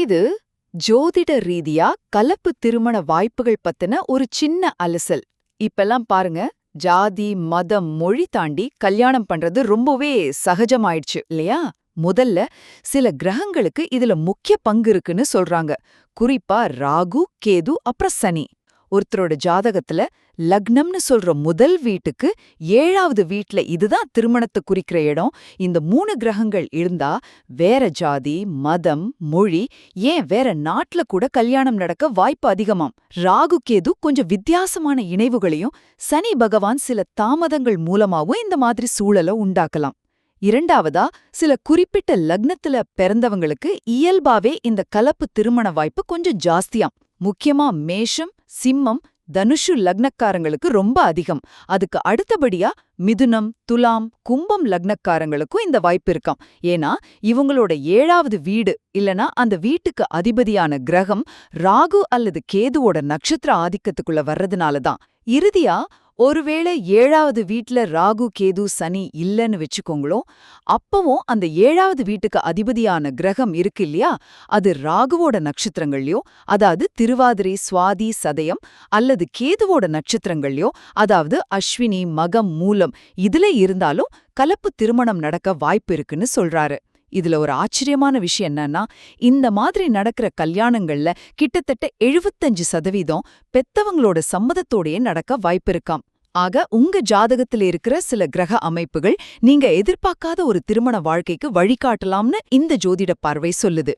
இது ஜோதிட ரீதியா கலப்பு திருமண வாய்ப்புகள் பத்தின ஒரு சின்ன அலசல். இப்பெல்லாம் பாருங்க ஜாதி மதம் மொழி தாண்டி கல்யாணம் பண்றது ரொம்பவே சகஜமாயிடுச்சு இல்லையா? முதல்ல சில கிரகங்களுக்கு இதுல முக்கிய பங்கு இருக்குன்னு சொல்றாங்க. குறிப்பா ராகு கேது அப்புறம் சனி. ஒருத்தரோட ஜாதகத்துல லக்னம்னு சொல்ற முதல் வீட்டுக்கு ஏழாவது வீட்ல இதுதான் திருமணத்தை குறிக்கிற இடம். இந்த மூணு கிரகங்கள் இருந்தா வேற ஜாதி மதம் மொழி ஏன் வேற நாட்டுல கூட கல்யாணம் நடக்க வாய்ப்பு அதிகமாம். ராகு கேது கொஞ்சம் வித்தியாசமான இணைவுகளையும் சனி பகவான் சில தாமதங்கள் மூலமாவும் இந்த மாதிரி சூழலை உண்டாக்கலாம். இரண்டாவதா சில குறிப்பிட்ட லக்னத்துல பிறந்தவங்களுக்கு இயல்பாவே இந்த கலப்பு திருமண வாய்ப்பு கொஞ்சம் ஜாஸ்தியாம். முக்கியமா மேஷம் சிம்மம் தனுஷு லக்னக்காரங்களுக்கு ரொம்ப அதிகம். அதுக்கு அடுத்தபடியா மிதுனம் துலாம் கும்பம் லக்னக்காரங்களுக்கும் இந்த வாய்ப்பு இருக்காம். ஏன்னா இவங்களோட ஏழாவது வீடு இல்லனா அந்த வீட்டுக்கு அதிபதியான கிரகம் ராகு அல்லது கேதுவோட நட்சத்திர ஆதிக்கத்துக்குள்ள வர்றதுனால தான் இறுதியா ஒருவேளை ஏழாவது வீட்ல ராகு கேது சனி இல்லன்னு வச்சுக்கோங்களோ அப்பவும் அந்த ஏழாவது வீட்டுக்கு அதிபதியான கிரகம் இருக்கு இல்லையா? அது ராகுவோட நட்சத்திரங்கள்லயோ அதாவது திருவாதிரை சுவாதி சதயம் அல்லது கேதுவோட நட்சத்திரங்கள்லயோ அதாவது அஸ்வினி மகம் மூலம் இதுல இருந்தாலும் கலப்பு திருமணம் நடக்க வாய்ப்பு இருக்குன்னு சொல்றாரு. இதுல ஒரு ஆச்சரியமான விஷயம் என்னன்னா இந்த மாதிரி நடக்கிற கல்யாணங்கள்ல கிட்டத்தட்ட எழுபத்தஞ்சு சதவீதம் பெத்தவங்களோட சம்மதத்தோடயே நடக்க வாய்ப்பிருக்காம் ஆக உங்க ஜாதகத்துல இருக்கிற சில கிரக அமைப்புகள் நீங்க எதிர்பார்க்காத ஒரு திருமண வாழ்க்கைக்கு வழிகாட்டலாம்னு இந்த ஜோதிட பார்வை சொல்லுது.